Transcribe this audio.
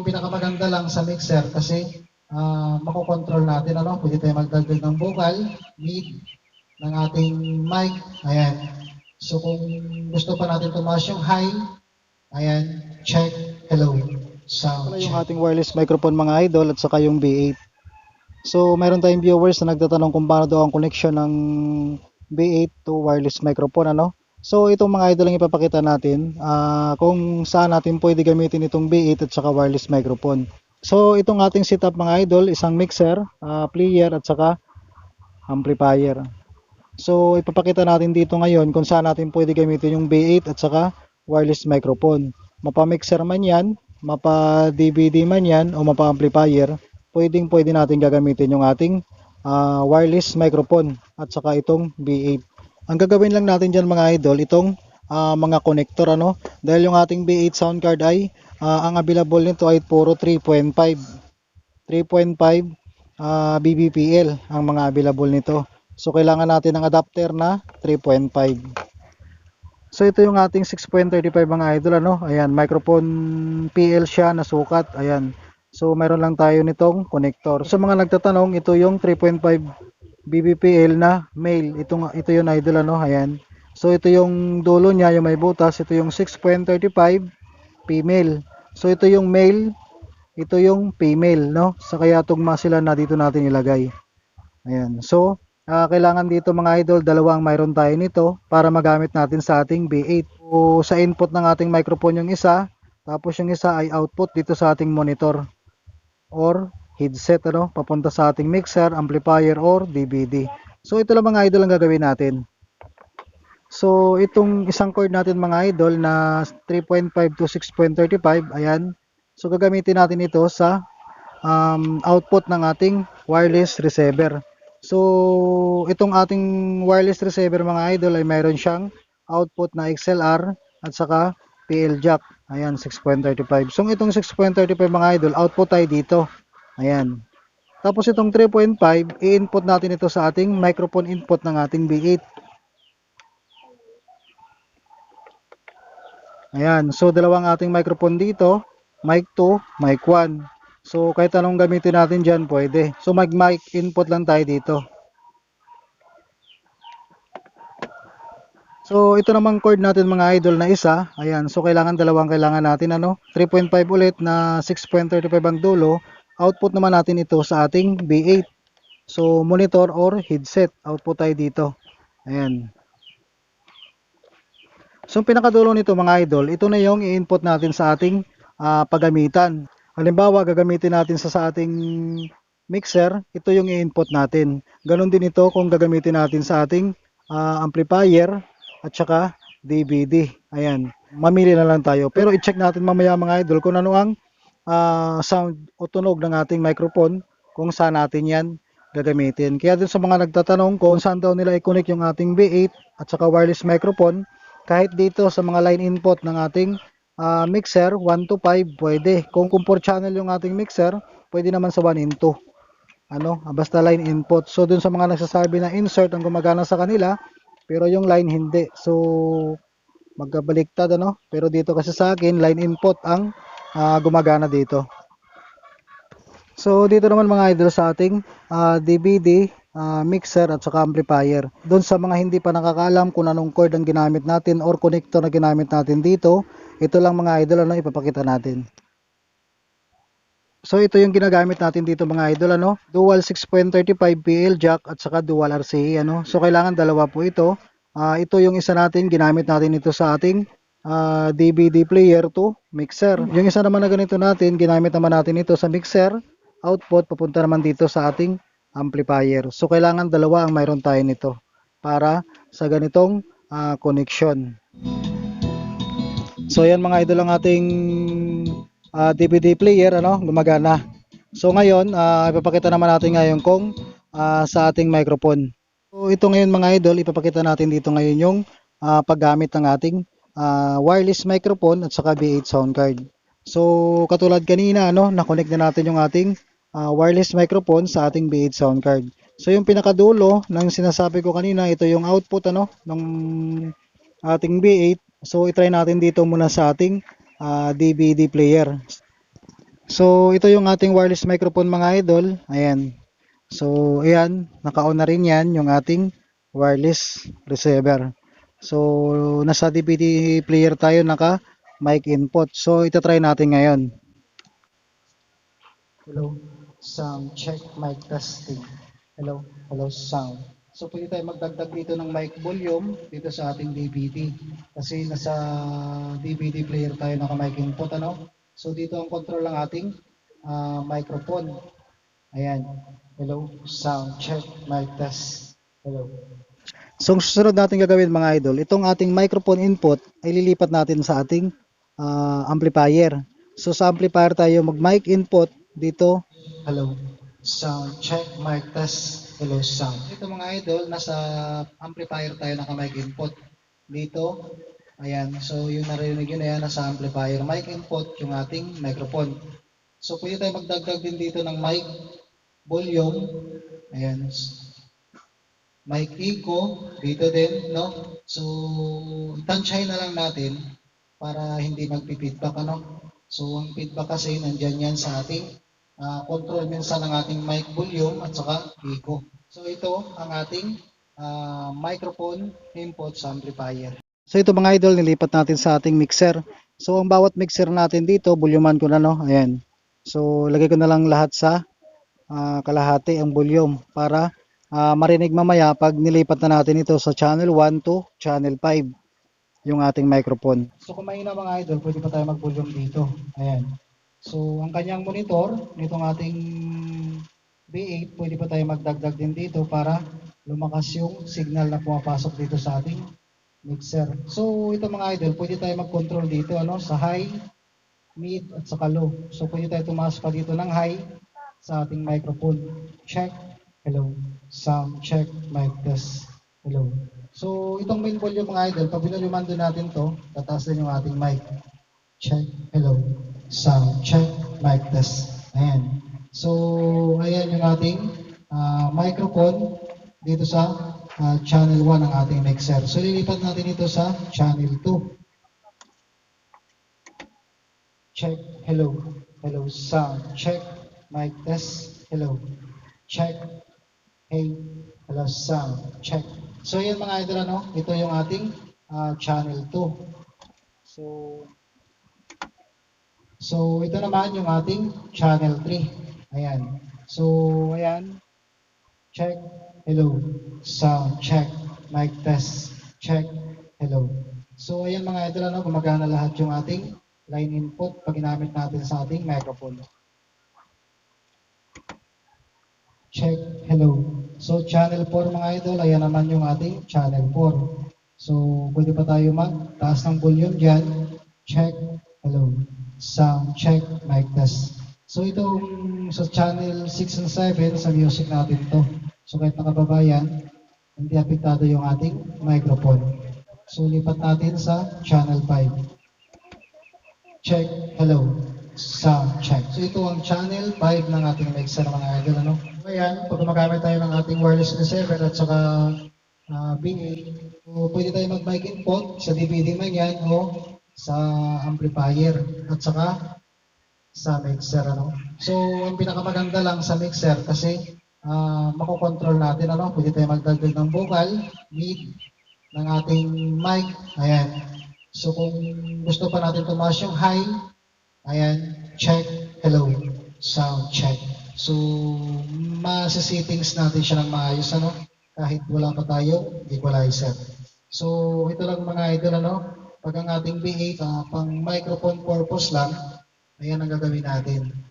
yung pinakamaganda lang sa mixer kasi ah makokontrol natin ano, pwede tayo magdagdag ng vocal, mid ng ating mic. Ayan. So kung gusto pa natin tumaas yung high, ayan, check, hello, sound Pala yung check. ating wireless microphone mga idol at saka yung B8. So mayroon tayong viewers na nagtatanong kung paano daw ang connection ng B8 to wireless microphone ano. So itong mga idol ang ipapakita natin ah, kung saan natin pwede gamitin itong B8 at saka wireless microphone. So itong ating setup mga idol, isang mixer, ah, player at saka amplifier. So ipapakita natin dito ngayon kung saan natin pwede gamitin yung B8 at saka wireless microphone. Mapa-mixer man yan, mapa-DVD man yan o mapa-amplifier, pwedeng pwede natin gagamitin yung ating ah, wireless microphone at saka itong B8. Ang gagawin lang natin dyan mga idol, itong ah, mga connector ano, dahil yung ating B8 sound card ay ah, ang available nito ay puro 3.5 3.5 ah, BBPL ang mga available nito. So kailangan natin ng adapter na 3.5. So ito yung ating 6.35 mga idol ano. Ayan, microphone PL siya na sukat. Ayan. So meron lang tayo nitong connector. Sa mga nagtatanong, ito yung 3.5 BBPL na male. Ito ito yung idol ano. Ayan. So ito yung dulo niya, yung may butas. Ito yung 6.35 female. So ito yung male, ito yung female, no? So kaya tugma sila na dito natin ilagay. Ayan. So, ah, kailangan dito mga idol, dalawang mayroon tayo nito para magamit natin sa ating B8. So, sa input ng ating microphone yung isa, tapos yung isa ay output dito sa ating monitor or headset, ano? Papunta sa ating mixer, amplifier, or DVD. So, ito lang mga idol ang gagawin natin. So, itong isang cord natin mga idol na 3.5 to 6.35, ayan. So, gagamitin natin ito sa um, output ng ating wireless receiver. So, itong ating wireless receiver mga idol ay mayroon siyang output na XLR at saka PL jack. Ayan, 6.35. So, itong 6.35 mga idol, output tayo dito. Ayan. Tapos itong 3.5, i-input natin ito sa ating microphone input ng ating B8. Ayan, so dalawang ating microphone dito, mic 2, mic 1. So kahit anong gamitin natin dyan, pwede. So mag mic input lang tayo dito. So ito namang cord natin mga idol na isa. Ayan, so kailangan dalawang kailangan natin ano, 3.5 ulit na 6.35 ang dulo. Output naman natin ito sa ating B8. So monitor or headset, output tayo dito. Ayan. So, pinakadulo nito mga idol, ito na yung i-input natin sa ating ah, paggamitan. Halimbawa, gagamitin natin sa, sa ating mixer, ito yung i-input natin. Ganon din ito kung gagamitin natin sa ating ah, amplifier at saka DVD. Ayan, mamili na lang tayo. Pero i-check natin mamaya mga idol kung ano ang ah, sound o tunog ng ating microphone kung saan natin yan gagamitin. Kaya dun sa mga nagtatanong kung saan daw nila i-connect yung ating B8 at saka wireless microphone, kahit dito sa mga line input ng ating ah, mixer 1 to 5 pwede. Kung kung 4 channel yung ating mixer pwede naman sa 1 in 2 ano? Ah, basta line input. So dun sa mga nagsasabi na insert ang gumagana sa kanila pero yung line hindi. So magkabaliktad ano? Pero dito kasi sa akin line input ang ah, gumagana dito So dito naman mga idol sa ating ah, DVD, ah, mixer at saka amplifier. Doon sa mga hindi pa nakakaalam kung anong cord ang ginamit natin or connector na ginamit natin dito, ito lang mga idol ano ipapakita natin. So ito yung ginagamit natin dito mga idol ano, dual 6.35 PL jack at saka dual RCA ano. So kailangan dalawa po ito. Ah, ito yung isa natin ginamit natin ito sa ating ah, DVD player to mixer. Yung isa naman na ganito natin, ginamit naman natin ito sa mixer output papunta naman dito sa ating amplifier. So kailangan dalawa ang mayroon tayo nito para sa ganitong ah, connection. So yan mga idol ang ating ah, DVD player ano, gumagana. So ngayon, ah, ipapakita naman natin ngayon kung ah, sa ating microphone. So ito ngayon mga idol, ipapakita natin dito ngayon yung ah, paggamit ng ating ah, wireless microphone at saka B8 sound card. So katulad kanina ano, na-connect na natin yung ating ah, wireless microphone sa ating B8 sound card. So yung pinakadulo ng sinasabi ko kanina, ito yung output ano ng ating B8. So i-try natin dito muna sa ating ah, DVD player. So, ito yung ating wireless microphone mga idol. Ayan. So, ayan, naka-on na rin yan yung ating wireless receiver. So, nasa DVD player tayo naka mic input. So, ito try natin ngayon. Hello, sound check, mic testing. Hello, hello, sound. So pwede tayo magdagdag dito ng mic volume dito sa ating DVD. Kasi nasa DVD player tayo naka-mic input, ano? So dito ang control ng ating ah, microphone. Ayan. Hello, sound check, mic test. Hello. So, ang susunod natin gagawin mga idol, itong ating microphone input ay lilipat natin sa ating ah, amplifier. So, sa amplifier tayo mag-mic input dito. Hello, sound check, mic test. Hello, sound. Ito mga idol, nasa amplifier tayo naka-mic input. Dito, ayan. So, yung narinig yun, ayan, nasa amplifier. Mic input, yung ating microphone. So, pwede tayo magdagdag din dito ng mic volume. Ayan. Mic echo, dito din, no? So, tansyahin na lang natin para hindi magpi-feedback, ano? So, ang feedback kasi, nandyan yan sa ating ah, control minsan ng ating mic volume at saka echo. So, ito ang ating ah, microphone input sa amplifier. So, ito mga idol, nilipat natin sa ating mixer. So, ang bawat mixer natin dito, volumean ko na, no? Ayan. So, lagay ko na lang lahat sa ah, kalahati ang volume para ah, marinig mamaya pag nilipat na natin ito sa channel 1 to channel 5 yung ating microphone. So, kung mahina mga idol, pwede pa tayo mag-volume dito. Ayan. So, ang kanyang monitor, nitong ating B8, pwede pa tayo magdagdag din dito para lumakas yung signal na pumapasok dito sa ating mixer. So, ito mga idol, pwede tayo mag-control dito ano, sa high, mid, at saka low. So, pwede tayo tumaas pa dito ng high sa ating microphone. Check. Hello. Sound check. Mic test. Hello. So, itong main volume mga idol, pag binuluman din natin to, tataas din yung ating mic. Check. Hello. Sound check. Mic test. Ayan. So, ayan yung ating ah, microphone dito sa ah, channel 1 ng ating mixer. So, lilipat natin ito sa channel 2. Check. Hello. Hello. Sound. Check. Mic test. Hello. Check. Hey. Hello. Sound. Check. So, yan mga idol, ano? Ito yung ating ah, channel 2. So, so ito naman yung ating channel 3. Ayan. So, ayan. Check. Hello. Sound. Check. Mic test. Check. Hello. So, ayan mga idol, ano? Gumagana lahat yung ating line input pag ginamit natin sa ating microphone. Check. Hello. So, channel 4 mga idol, ayan naman yung ating channel 4. So, pwede pa tayo mag-taas ng volume dyan. Check. Hello. Sound check. Mic test. So, itong sa channel 6 and 7, sa music natin to. So, kahit nakababayan, hindi apektado yung ating microphone. So, lipat natin sa channel 5 check, hello, sound check. So ito ang channel 5 ng ating mixer mga idol. Ano? Ayan, pag gumagamit tayo ng ating wireless receiver at saka uh, BA, so pwede tayo mag-mic input sa DVD man yan o sa amplifier at saka sa mixer. Ano? So ang pinakamaganda lang sa mixer kasi uh, makokontrol natin. Ano? Pwede tayo magdagdag ng vocal, mid, ng ating mic. Ayan. So kung gusto pa natin tumaas yung high, ayan, check, hello, sound check. So, masa-settings natin siya ng maayos, ano, kahit wala pa tayo equalizer. So, ito lang mga idol, ano, pag ang ating B8, ah, pang microphone purpose lang, ayan ang gagawin natin.